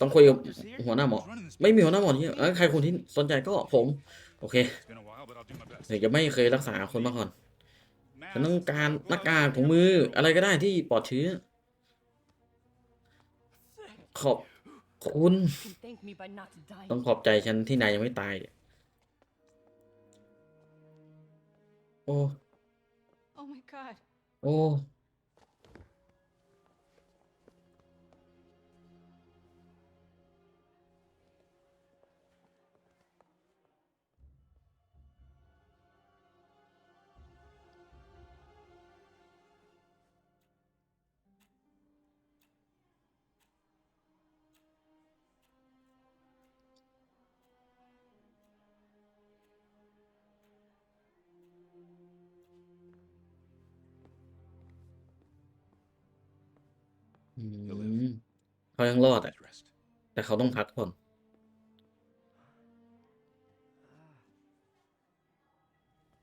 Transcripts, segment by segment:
ต้องคุยกับหัวหน้าหมอ ไม่มีหัวหน้าหมอนี่เอ้ยใครคนที่สนใจก็ผม โอเค It's been a while, but I'll do my best. ถึงจะไม่เคยรักษาคนมาก่อน Mask, ฉันต้องการหน้ากาก gloves, ถุงมืออะไรก็ได้ที่ปลอดเชื้อ ขอบคุณ You can thank me by not dying. ต้องขอบใจฉันที่นายยังไม่ตาย โอ้ Oh my god. โอ้อืมเขายังรอดอะ Rest. แต่เขาต้องพักผ่อน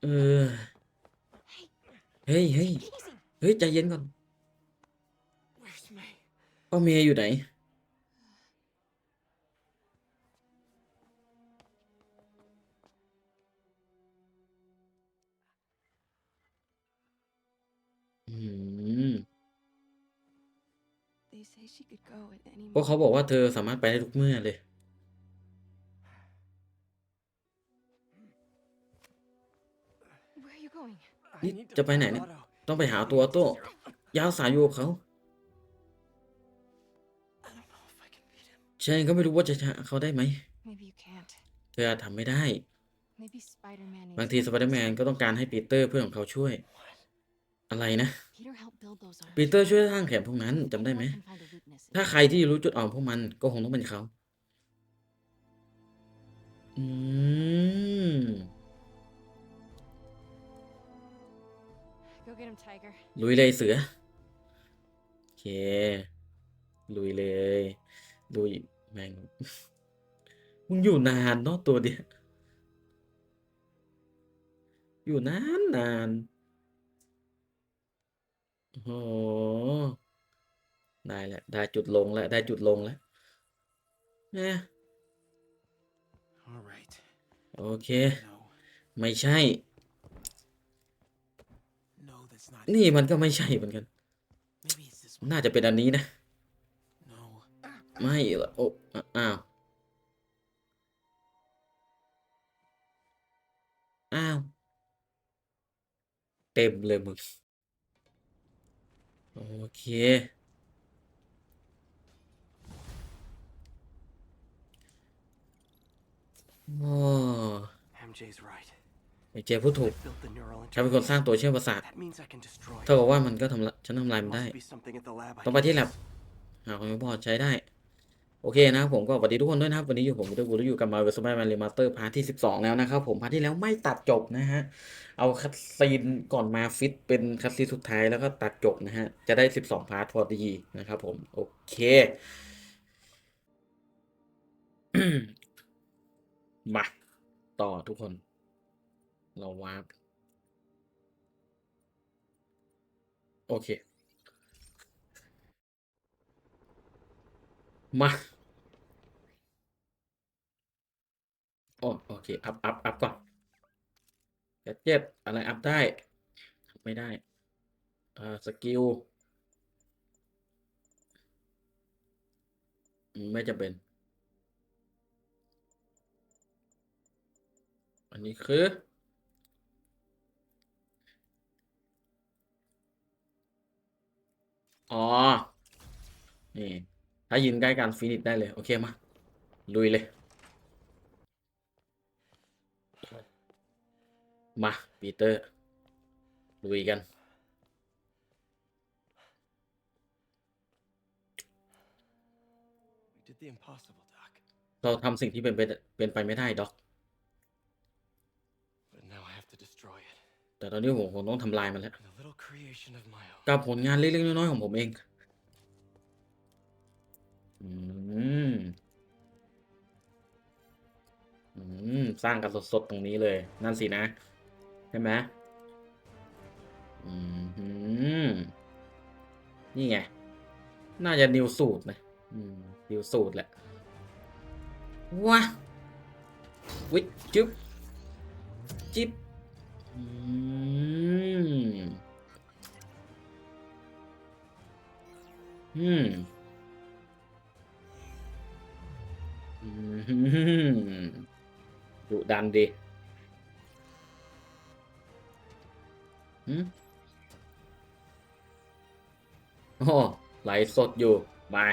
เออเฮ้ยเฮ้ย Easy. เฮ้ย ใจเย็นก่อน Where's May? ป้าเมย์อยู่ไหน อืม They say she could go at any พวกเขาบอกว่าเธอสามารถไปได้ทุกเมื่อเลย Where are you going? นี่จะไปไหนเนี่ย ต้องไปหาตัวโต้ยาวสายอยู่กับเขา ฉันก็ไม่รู้ว่าจะชนะเขาได้ไหม Maybe you can't. เธออาจทำไม่ได้ Maybe Spider-Man. needs บางทีสไปเดอร์แมนก็ต้องการให้ปีเตอร์เพื่อนของเขาช่วย อะไรนะ Peter helped build those arms. ปีเตอร์ช่วยสร้างแขนพวกนั้นจำได้ไหม No one can find a weakness in ถ้า it. ใครที่รู้จุดอ่อนพวกมันก็คงต้องเป็นเขา อืม Go get him, Tiger. ลุยเลยเสือ โอเค ลุยเลย ลุยแม่ง มึงอยู่นานเนาะตัวเดียว อยู่นานนาน โอ้โหได้แล้วได้จุดลงแล้วได้จุดลงแล้วเนี่ย All right. โอเค No, ไม่ใช่ no, that's not. นี่มันก็ไม่ใช่เหมือนกัน Maybe it's this one. น่าจะเป็นอันนี้นะ No. ไม่หรอกโอ้อะอ้าว อ้าว เต็มเลยมึง โอเค โอ้ MJ's right. ไอเจพูดถูก I built the neural ฉันเป็นคนสร้างตัวเชื่อมประสาท That means I can destroy เท่ากับว่ามันก็ทำละฉันทำลายมันได้ Must be something at the lab. I ต้องไป can ที่แลบ use. หาความพอใช้ได้ โอเคนะครับผมก็สวัสดีทุกคนด้วยนะครับ วันนี้อยู่ผมก็ได้บูอยู่กับมาเวอร์สแมนรีมาสเตอร์พาร์ทที่ 12 แล้วนะครับผมพาร์ทที่แล้วไม่ตัดจบนะฮะ เอาคัดซีนก่อนมาฟิตเป็นคัดซีนสุดท้ายแล้วก็ตัดจบนะฮะ จะได้ 12 พาร์ทพอดีนะครับผม โอเค มา ต่อทุกคน เราวาร์ปโอเค มา โอโอเค อัพอัพอัพก่อนแกดเจ็ตอะไรอัพได้ ไม่ได้ อ่า สกิล ไม่จำเป็น อันนี้คือ อ๋อ นี่ ถ้ายืนใกล้กันฟินิชได้เลย โอเค มา ลุยเลย มา ปีเตอร์ลุยกัน We did the impossible, Doc. เราทำสิ่งที่เป็นไปเป็นไปไม่ได้ด็อก But now I have to destroy it. แต่ตอนนี้ผมคงต้องทำลายมันแล้ว And a little creation of my own. กับผลงานเล็กๆน้อยๆของผมเอง อืม อืม สร้างกันสดๆตรงนี้เลย นั่นสินะใช่ไหมอืมนี่ไง น่าจะนิวสูตรนะอืมนิวสูตรแหละว้าวิจจึ๊บจิ๊บอืมอืมอืมดุดันดิ หืมโอ้ไหลฟ์สดอยู่ มา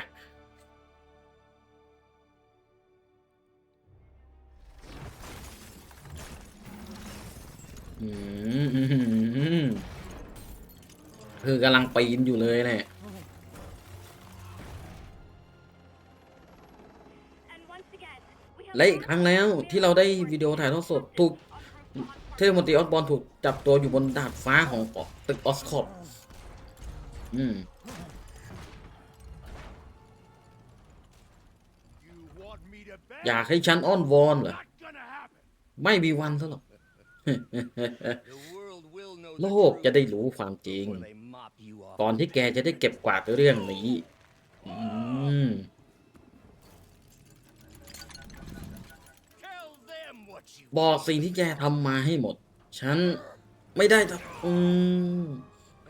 อืมอืมอืมคือกำลังปีนอยู่เลยแหละและอีกครั้งแล้วที่เราได้วิดีโอถ่ายทอดสดถูกเทพมนตรีออสบอลถูกจับตัวอยู่บนดาดฟ้าของตึกออสคอปอืม You want me to bet? อยากให้ฉันอ้อนวอนเหรอ Not gonna happen. ไม่มีวันซะหรอก The world will know โล the กจะ truth ได้รู้ความจริง before they mop you off. ก่อนที่แกจะได้เก็บกวาดเรื่องนี้ อืม Tell them what you บอกสิ่งที่แกทำมาให้หมด ฉันไม่ได้ทำอืม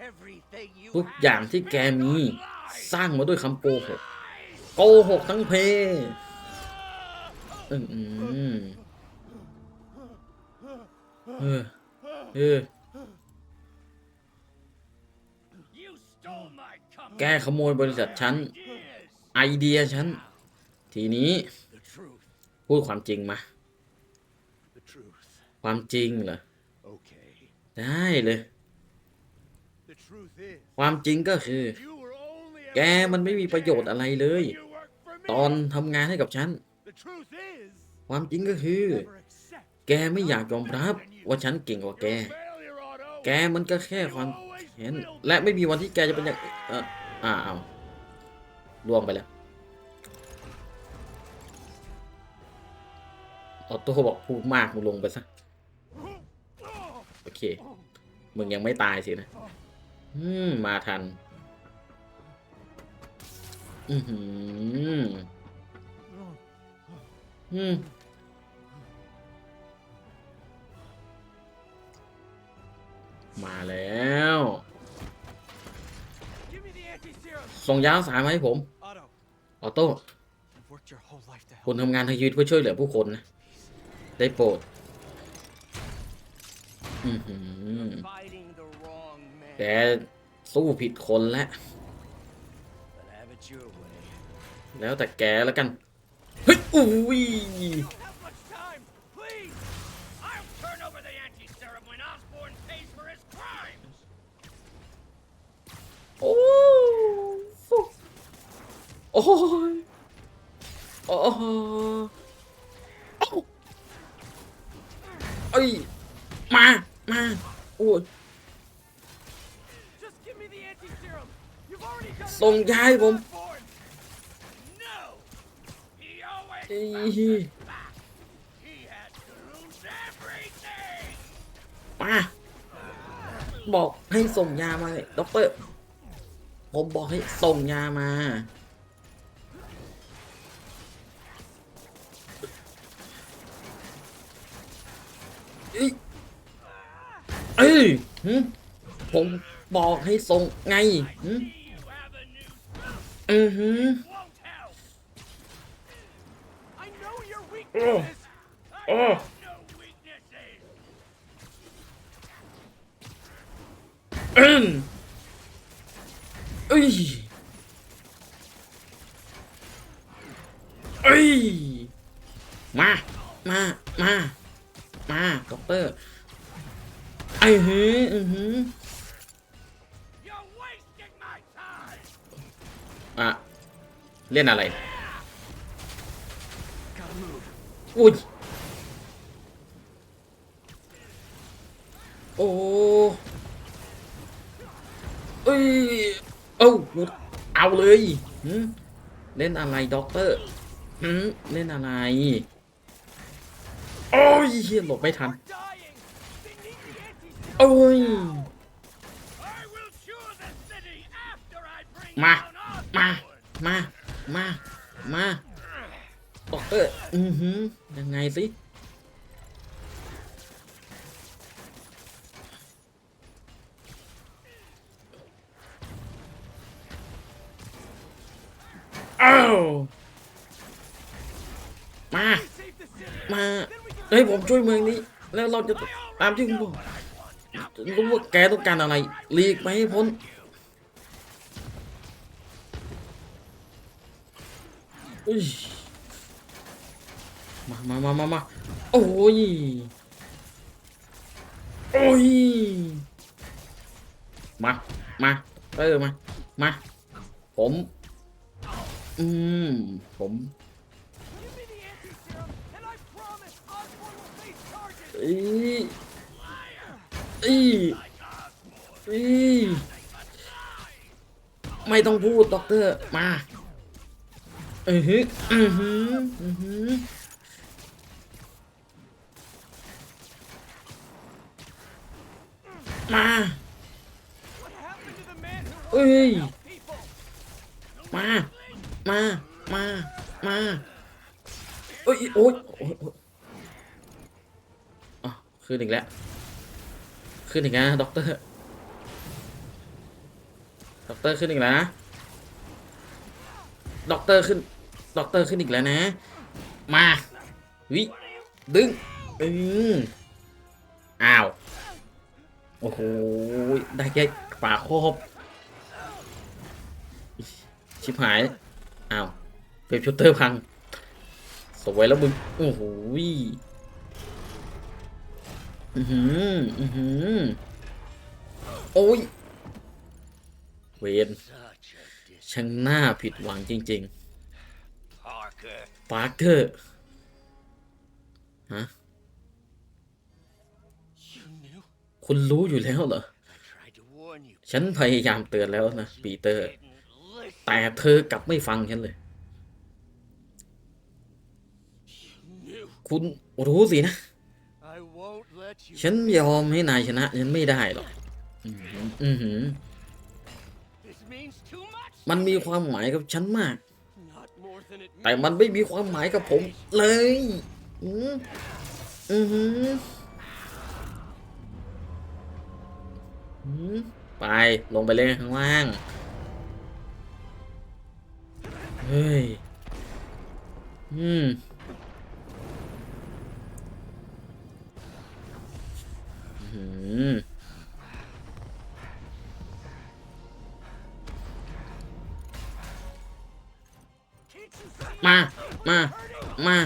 everything you ทุกอย่างที่แกมี สร้างมาด้วยคำโกหก โกหกทั้งเพอืมอืมเออเออ You stole my company. แกขโมยบริษัทฉัน ไอเดียฉัน ทีนี้ The truth. พูดความจริงมา The truth. ความจริงเหรอ Okay. ได้เลย The truth is, ความจริงก็คือ you were only แก ever มันไม่มีประโยชน์อะไรเลย you work for me. ตอนทำงานให้กับฉัน The truth is, ความจริงก็คือ never accept แกไม่อยากยอมรับว่าฉันเก่งกว่าแก your failure, Otto. แกมันก็แค่ความเห็นและไม่มีวันที่แกจะเป็นอย่างเอออ้าวล่วงไปแล้วออโต้บอกพูดมากมึงลงไปซะโอ เคมึงยังไม่ตายสินะ อืม มาทัน อือหืออืมมาแล้วส่งยาสายมาให้ผม ออโต้ คุณทำงานทางชีวิตเพื่อช่วยเหลือผู้คนนะ ได้โปรด อื้แกสู้ผิดคนแล้ว แล้วแต่แกแล้วกัน เฮ้ยอุ้ยโอ้โอ้ยโอ้ยมา มาโอ้ยส่งยายผมมาบอกให้ส่งยามาเลยด็อกเตอร์ผมบอกให้ส่งยามา อี เอ้ยหึผมบอกให้ส่งไงหึ See you have a new suit. อือหือ Won't help. I know your weaknesses. I Oh. have no weaknesses. อืมเอ้ยเอ้ยมา มา มา มาด็อกเตอร์ ไอ้หืออือหืออะเล่นอะไรอุ้ยโอ้เอ้ยเอ้าเอาเลยหืมเล่นอะไรด็อกเตอร์หืมเล่นอะไร โอ้ยเฮียหลบไม่ทัน โอ้ย มา มา มา มา มาด็อกเตอร์อือหือยังไงสิอ้าวมา มา เฮ้ย ผมช่วยเมืองนี้ แล้วเราจะตามที่คุณบอก รู้ว่าแกต้องการอะไรหลีกไปให้พ้นอุ้ยมามามามามาโอ้ย โอ้ย มา มาเออมา มา ผม อืม ผมอี อีอีไม่ต้องพูดด็อกเตอร์มาอือฮึอือฮึอือฮึมาเอ้ย มา มา มา มาเอ้ยโอ๊ยโอ๊ยอ๊ยอะขึ้นอีกแล้ว ขึ้นอีกนะด็อกเตอร์ด็อกเตอร์ขึ้นอีกแล้วนะด็อกเตอร์ขึ้นด็อกเตอร์ขึ้นอีกแล้วนะ มาวิดึงอืมอ้าว โอ้โห ได้แค่ป่ากครบชิบหาย อ้าวเฟรมชูเตอร์พัง สวยแล้วมึง โอ้โห อือหืออือหือโอ้ย เวน Such a dis- ช่างหน้าผิดหวังจริง Parker. ๆปาร์เกอร์ ฮะ You knew? คุณรู้อยู่แล้วเหรอ I tried to warn you. ฉันพยายามเตือนแล้วนะ ปีเตอร์ Didn't listen. แต่เธอกลับไม่ฟังฉันเลย Knew. คุณรู้สินะ I won't let you. ฉันยอมให้นายชนะ ฉันไม่ได้หรอก อือหืออือหือ This means too much. มันมีความหมายกับฉันมาก Not more than it แต่มันไม่มีความหมายกับผมเลย อืออือหืออือไปลงไปเล่นข้างล่าง เฮ้ย อืม มมา มา มา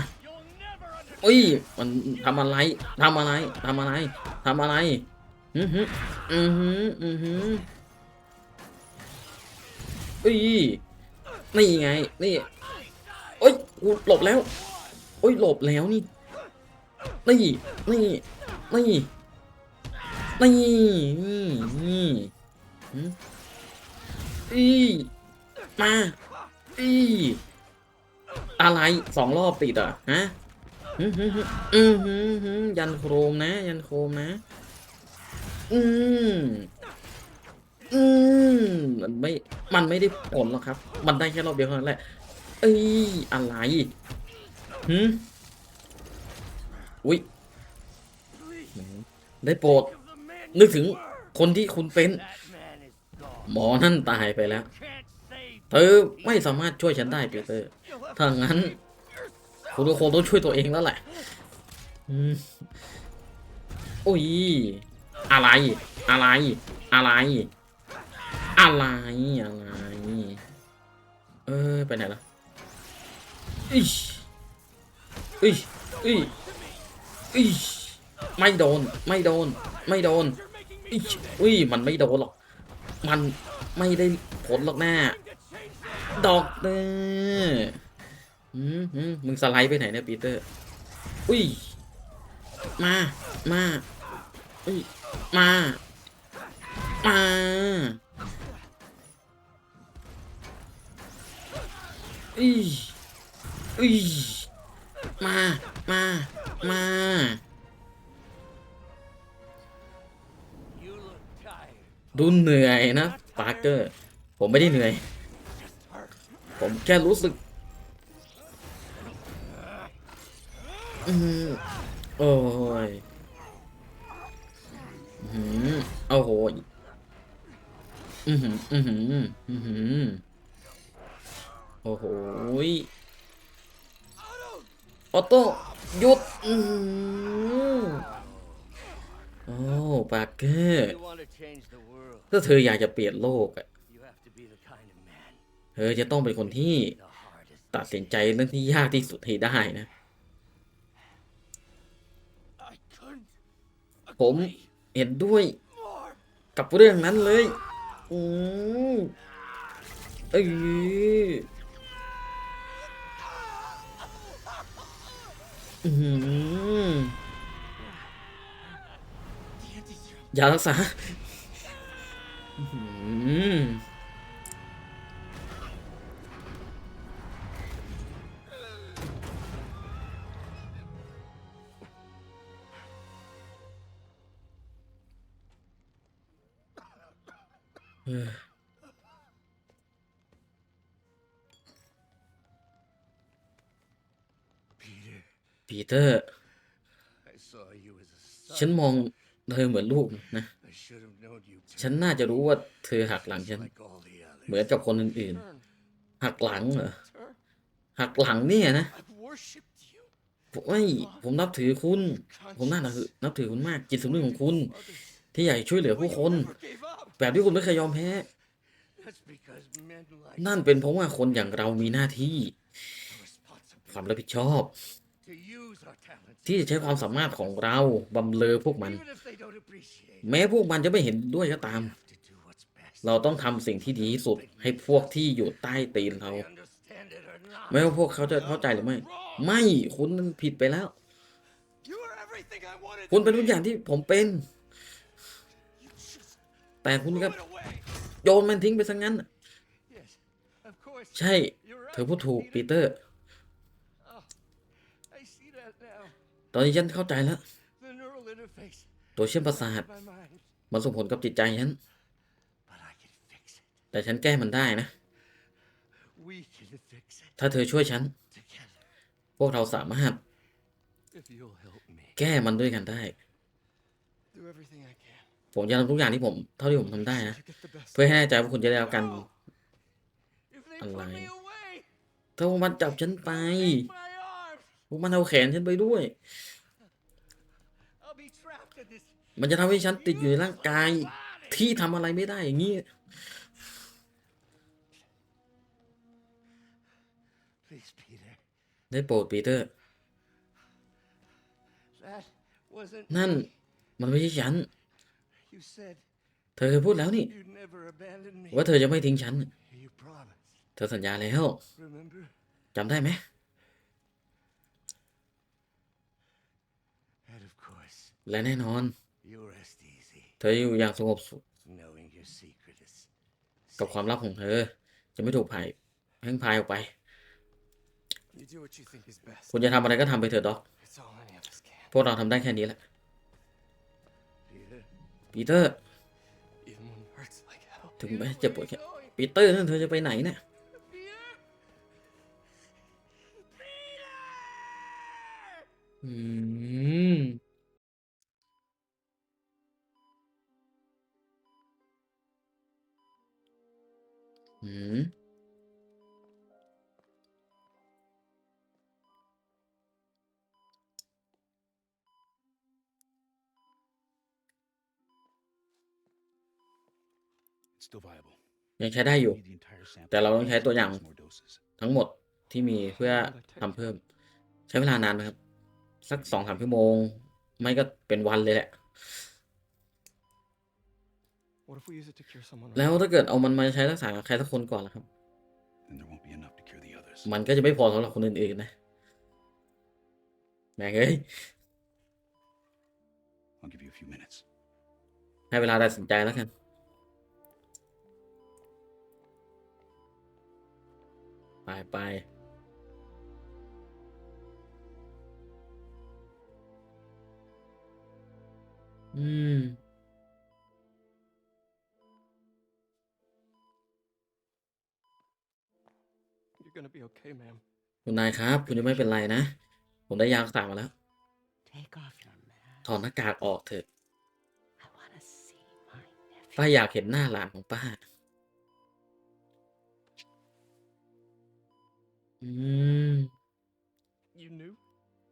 อุ้ย มันทำอะไร ทำอะไร ทำอะไร ทำอะไร อือหือ อือหือ อือหืออุ้ย นี่ไง นี่โอ้ยกูหลบแล้วโอ้ย หลบแล้วนี่ นี่ นี่ นี่ นี่นี่นี่หืมอีมาอีอะไรสองรอบติดอะฮะอือหือหืออือหือหือยันโครมนะ ยันโครมนะ อืมอืมมันไม่ มันไม่ได้ผลหรอกครับ มันได้แค่รอบเดียวเท่านั้นแหละ เอ้ยอะไรหืมอุ้ยได้โปรด นึกถึงคนที่คุณเป็น หมอนั่นตายไปแล้ว เธอไม่สามารถช่วยฉันได้ปีเตอร์ถ้างั้น คุณก็คงต้องช่วยตัวเองแล้วแหละอุ้ย อะไร อะไร อะไร อะไร อะไร เออไปไหนล่ะอิชอิชอิอิ ไม่โดน ไม่โดน ไม่โดนอุ้ยมันไม่โดนหรอก มันไม่ได้ผลหรอกหน้า ดอกเตอร์อืมอืมมึงสไลด์ไปไหนเนี่ยปีเตอร์ อุ้ย มา มา อุ้ย มา มาอุ้ยอุ้ยมา มา มา ดูเหนื่อยนะปาร์เกอร์ ผมไม่ได้เหนื่อย ผมแค่รู้สึกอืมโอ้ยอืมโอ้โหอือหืออือหืออือหือโอ้โหออโต้หยุดอือหือโอ้ ปากเกอร์ You want to change the world, ถ้าเธออยากจะเปลี่ยนโลกอะ you have to be the kind of man, เธอจะต้องเป็นคนที่ the hardest. ตัดสินใจเรื่องที่ยากที่สุดให้ได้นะ I couldn't ผมเห็นด้วยกับเรื่องนั้นเลย อืมเอออืม ยารักษาอืมเออ Peter, ปีเตอร์ I saw you as a son. ฉันมอง เธอเหมือนลูกนะ ฉันน่าจะรู้ว่าเธอหักหลังฉัน เหมือนกับคนอื่นๆ หักหลังเหรอ หักหลังเนี่ยนะผมไม่ผมนับถือคุณ ผมน่านับถือนับถือคุณมาก จิตสำนึกของคุณ ที่อยากช่วยเหลือผู้คน แบบที่คุณไม่เคยยอมแพ้ นั่นเป็นเพราะว่าคนอย่างเรามีหน้าที่ ความรับผิดชอบ ที่จะใช้ความสามารถของเราบำเลอพวกมัน Even if they don't appreciate it, แม้พวกมันจะไม่เห็นด้วยก็ตาม we have to do what's best. เราต้องทำสิ่งที่ดีที่สุดให้พวกที่อยู่ใต้ตีนเรา They understand it or not. ไม่ว่าพวกเขาจะเข้าใจหรือไม่ ไม่คุณนั้นผิดไปแล้ว You are everything I wanted คุณ to เป็นทุก be. อย่างที่ผมเป็น You just แต่คุณก็ threw it away. โยนมันทิ้งไปซะงั้น Yes, of course. ใช่ You're right. เธอพูดถูก Peter. ปีเตอร์ Oh, I see that now. ตอนนี้ฉันเข้าใจแล้ว ตัวเชื่อมประสาทมันส่งผลกับจิตใจฉัน แต่ฉันแก้มันได้นะ ถ้าเธอช่วยฉัน พวกเราสามารถ แก้มันด้วยกันได้ ผมจะทำทุกอย่างที่ผม เท่าที่ผมทำได้นะ เพื่อให้แน่ใจว่าคุณจะได้รับการ If they put me Alive. away, ถ้าพวกมันจับฉันไป my arms, พวก มันเอาแขนฉันไปด้วย I'll be trapped in this มันจะทำให้ฉันติดอยู่ในร่างกายที่ทำอะไรไม่ได้อย่างนี้ Please, Peter. ได้โปรดปีเตอร์ That wasn't นั่น me. มันไม่ใช่ฉัน You said เธอเคยพูดแล้วนี่ you'd never abandon me. ว่าเธอจะไม่ทิ้งฉัน You promised. เธอสัญญาแล้ว Remember? จำได้ไหม And of course, และแน่นอน you rest easy เธออยู่อย่างสงบสุข knowing your secret is กับความลับของเธอ จะไม่ถูกพายแพร่งพายออกไป You do what you think is best. คุณจะทำอะไรก็ทำไปเถอะด็อก It's all any of us can. พวกเราทำได้แค่นี้แหละ Peter. ปีเตอร์ Even when it hurts like hell. ถึงแม้จะปวดแค่ปีเตอร์นั่นเธอจะไปไหนเนี่ย Peter. Peter. อืม อืม It's still viable. ยังใช้ได้อยู่ Need the entire sample. แต่เราต้องใช้ตัวอย่าง More doses. ทั้งหมดที่มีเพื่อทำเพิ่ม ใช้เวลานานไหมครับ สักสองสามชั่วโมง ไม่ก็เป็นวันเลยแหละ แล้วถ้าเกิดเอามันมาใช้รักษาใครสักคนก่อนล่ะครับ Then there won't be enough to cure the others. มันก็จะไม่พอสำหรับคนอื่นๆนะ แม่งเอ้ย I'll give you a few minutes. ให้เวลาตัดสินใจแล้วกันไปไปอืม gonna be okay, ma'am. คุณนายครับ คุณยังไม่เป็นไรนะ ผมได้ยารักษามาแล้ว Take off your mask. ถอดหน้ากากออกเถอะ I want to see my nephew. ป้าอยากเห็นหน้าหลานของป้า อืม You knew?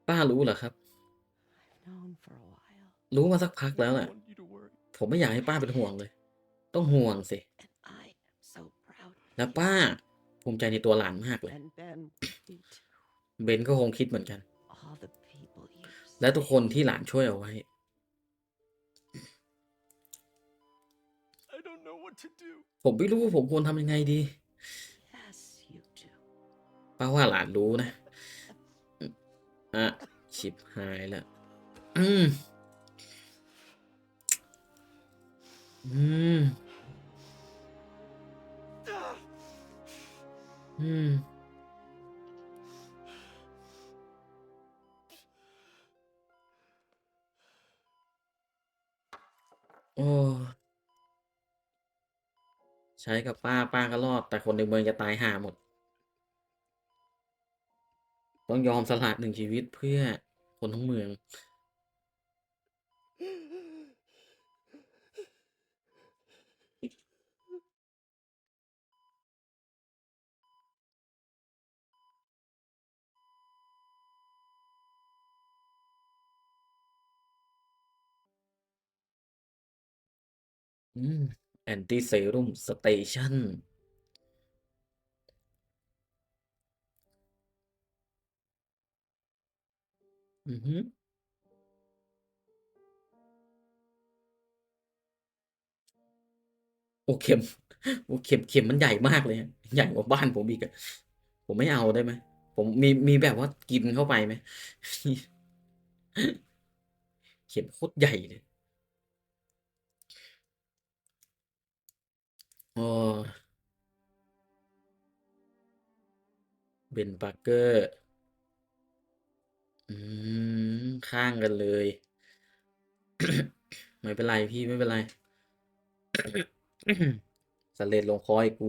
ป้ารู้เหรอครับ I've known for a while, รู้มาสักพัก I แล้วแหละ wanted you to worry. ผมไม่อยากให้ป้าเป็นห่วงเลย ต้องห่วงสิ and I am so proud. of แล้ว you. ป้า ภูมิใจในตัวหลานมากเลย And Ben would be too. เบนก็คงคิดเหมือนกัน All the people you และทุกคนที่หลานช่วยเอาไว้ I don't know what to do. ผมไม่รู้ว่าผมควรทำยังไงดี Yes, you do. ป้าว่าหลานรู้นะ อะ ชิบหายแล้วอืม อืม อืม โอ้ ใช้กับป้าป้าก็รอด แต่คนในเมืองจะตายห่าหมด ต้องยอมสละหนึ่งชีวิตเพื่อคนทั้งเมือง อืมแอนตี้เซรุ่มสเตชันอือฮึโอเข็มโอเข็มเข็มมันใหญ่มากเลยอะใหญ่กว่าบ้านผมอีกอะผมไม่เอาได้ไหมผมมีมีแบบว่ากินเข้าไปไหม เข็มโคตรใหญ่เลย โอ้เบนปาร์เกอร์ อืม ข้างกันเลย ไม่เป็นไรพี่ไม่เป็นไร สเลดลงคอยกู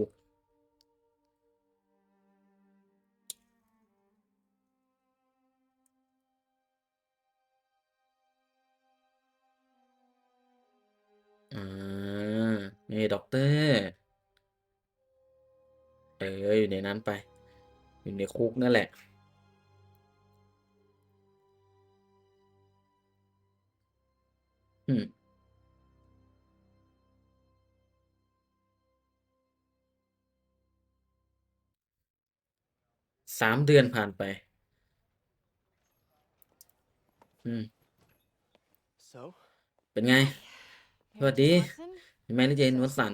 อ่า นี่ด็อกเตอร์ เออ อยู่ในนั้นไป อยู่ในคุกนั่นแหละ อืมสามเดือนผ่านไป อืม So, เป็นไง สวัสดี Watson? แมรี่เจนวัตสัน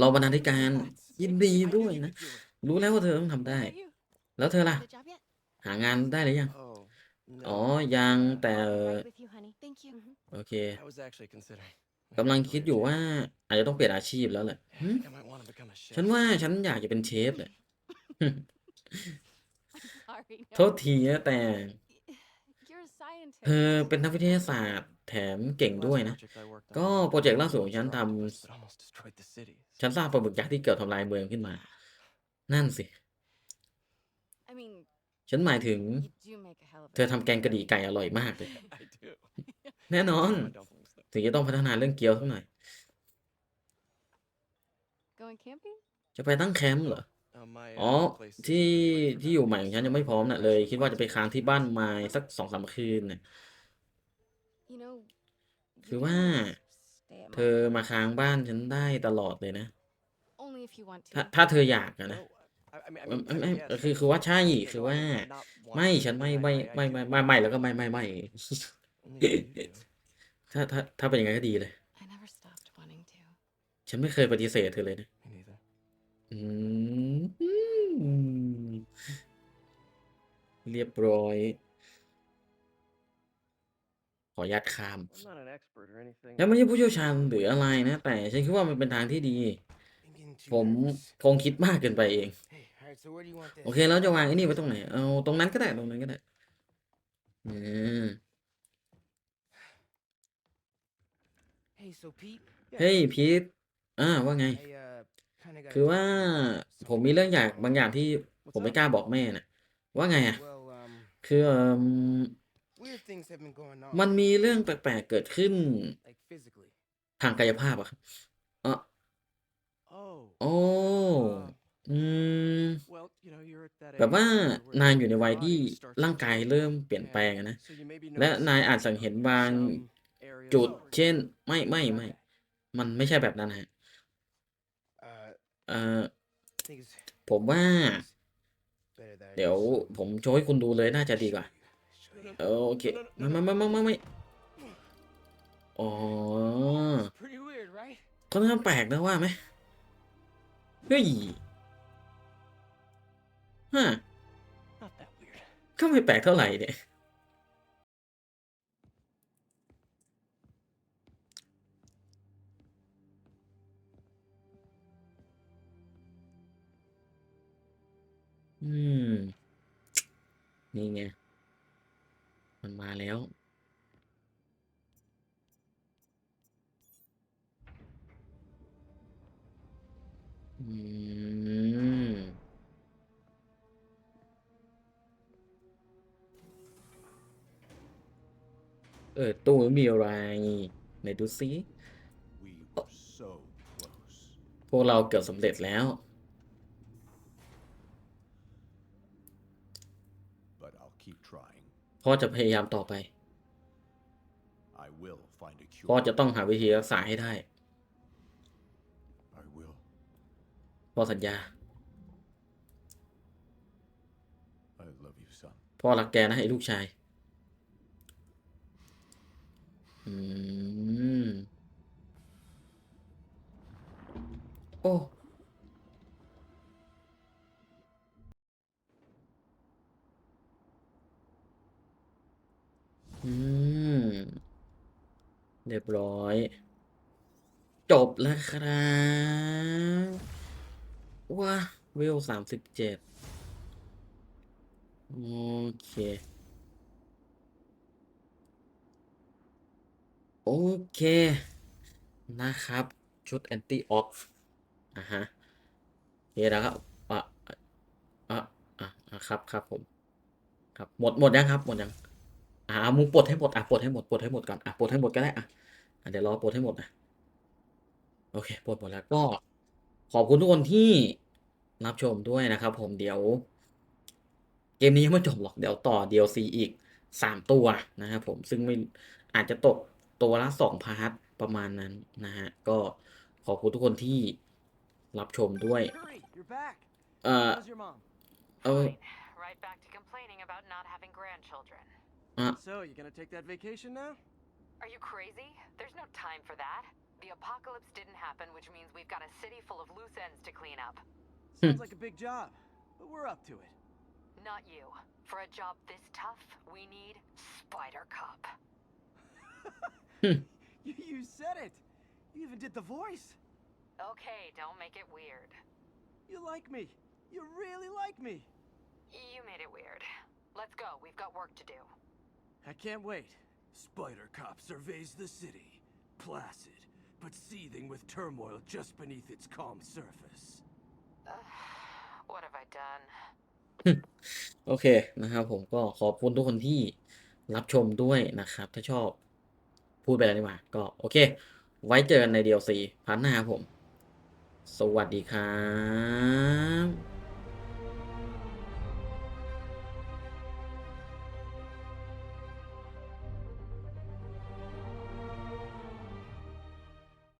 รองบรรณาธิการยินดีด้วยนะ รู้แล้วว่าเธอต้องทำได้ How are you? แล้วเธอล่ะ The job yet? หางานได้หรือยัง oh, อ๋อ no. ยังแต่ Right with you, honey. Thank you. โอเค I was actually considering. กำลังคิดอยู่ว่า อาจจะต้องเปลี่ยนอาชีพแล้วแหละ I หึ think I might want to become a chef. ฉันว่าฉันอยากจะเป็นเชฟเลย Sorry. โทษทีนะแต่ You're a scientist. เธอเป็นนักวิทยาศาสตร์ แถมเก่ง The ด้วย last นะ project I worked ก็ on โปรเจกต์ล่าสุดของฉัน was ท an octopus that almost destroyed the city. ำฉันสร้างปลาหมึกยักษ์ที่เกือบทำลายเมืองขึ้นมา นั่นสิ I mean, ฉันหมายถึง you do make a hell of a เธอทำแกงกะหรี่ไก่อร่อยมากเลย I do. แน่นอน My dumplings, though. ถึงจะต้องพัฒนาเรื่องเกี๊ยวสักหน่อย Going camping? จะไปตั้งแคมป์เหรอ Uh, my อ๋อ uh, place is ที่ right ที่อยู่ใหม่ของฉันยังไม่พร้อมน่ะเลย คิดว่าจะไปค้างที่บ้านไม้สักสองสามคืนน่ะ You know, คือ you ว่า can stay at เธ my อมาค้างบ้านฉันได้ตลอดเลยนะ only if you want ถ้า to. ถ้าเธออยากอะนะ No, I, I mean, I ไม่ mean, ไม่ I ไม่ mean, yes, คือ I- คือว่าใช่ you คือ know, ว่า I'm not ไม่ wanting ฉัน to, ไม่ but I- ไม่ I- I ไม่ do. ไม่ไม่ไม่แล้วก็ไม่ไม่ไม่ Only you do. ถ้าถ้าถ้าเป็นอย่างนั้นก็ดีเลย I never stopped wanting to. ฉันไม่เคยปฏิเสธเธอเลยนะ Me neither. อืม เรียบร้อยข ออนุญาตข้าม I'm not an expert or anything. ยังไม่ใช่ผู้เชี่ยวชาญหรืออะไรนะ แต่ฉันคิดว่ามันเป็นทางที่ดี I'm getting too ผม nervous. คงคิดมากเกินไปเอง Hey, alright, so where do you want this? โอเคแล้วจะวางไอ้นี่ไว้ตรงไหน เอาตรงนั้นก็ได้ตรงนั้นก็ได้อืม Hey, so Pete, เฮ้ยพีทอ่าว่าไง I uh kind of got คือว่า ผมมีเรื่องอยากบางอย่างที่ผมไม่กล้าบอกแม่น่ะ ว่าไงอะ Well, um, คือเอิ่ม weird things have been going on. มันมีเรื่องแปลกๆเกิดขึ้น like physically. ทางกายภาพอะครับอ๋อ Oh. โอ้อืม Well, you know, you're at that แบบว่า age where นายอยู่ในวัย your ที่ body starts ร่าง to กาย change. เริ่มเปลี่ยน And แปลงอะนะ so you maybe และ notice นายอาจสังเห็นบาง some areas จุด of เช่น improvement. ไม่ไม่ไม่ มันไม่ใช่แบบนั้นฮะ Uh, เอ่อ I think it's ผมว่า better that I เดี๋ยว just- ผมโชว์ให้คุณดูเลยน่าจะดีกว่า Show you. โอเคไม่ไม่ไม่ไม่ไม่ไม่อ๋อ It's pretty weird, right? ค่อนข้างแปลกนะว่าไหมเฮ้ยฮะก็ไม่แปลกเท่าไหร่เนี่ยอืม นี่ไง มันมาแล้ว อืม เออ ตู้มีอะไรไหนดูซิ We were so close. พวกเราเกือบสำเร็จแล้ว พ่อจะพยายามต่อไป I will find a พ่อ cure. จะต้องหาวิธีรักษาให้ได้ I will. พ่อสัญญา I love you, son. พ่อรักแกนะไอ้ลูกชาย อืม โอ้ อืม เรียบร้อย จบแล้วครับว้าเวสามสิบเจ็ดโอเค โอเค นะครับ ชุด anti ox อะฮะเคแล้วครับอะอะอะครับครับผม ครับ หมดหมดยังครับ หมดยัง อ่ามึงปลดให้หมดอะปลดให้หมดปลดให้หมดก่อนอะปลดให้หมดก็ได้อะอะเดี๋ยวรอปลดให้หมดนะโอเคปลดหมดแล้วก็ขอบคุณทุกคนที่รับชมด้วยนะครับ ผมเดี๋ยว เกมนี้ยังไม่จบหรอกเดี๋ยวต่อ DLC อีกสามตัวนะครับผมซึ่งไม่อาจจะตกตัวละสองพาร์ทประมาณนั้นนะฮะก็ขอบคุณทุกคนที่รับชมด้วย Hurry, you're back. เอ่อ How's your mom? เออ Fine. Right back to complaining about not having grandchildren. Uh. So, you gonna take that vacation now? Are you crazy? There's no time for that. The apocalypse didn't happen, which means we've got a city full of loose ends to clean up. Sounds hmm. like a big job, but we're up to it. Not you. For a job this tough, we need Spider Cop. Hmm. You, you said it. You even did the voice. Okay, don't make it weird. You like me. You really like me. You made it weird. Let's go. We've got work to do. I can't wait. Spider Cop surveys the city, placid, but seething with turmoil just beneath its calm surface. What have I done? โอเคนะครับผมก็ขอบคุณทุกคนที่รับชมด้วยนะครับ ถ้าชอบพูดไปแล้วนี่หว่าก็โอเค ไว้เจอกันใน DLC พาร์ทหน้าครับผม สวัสดีครับ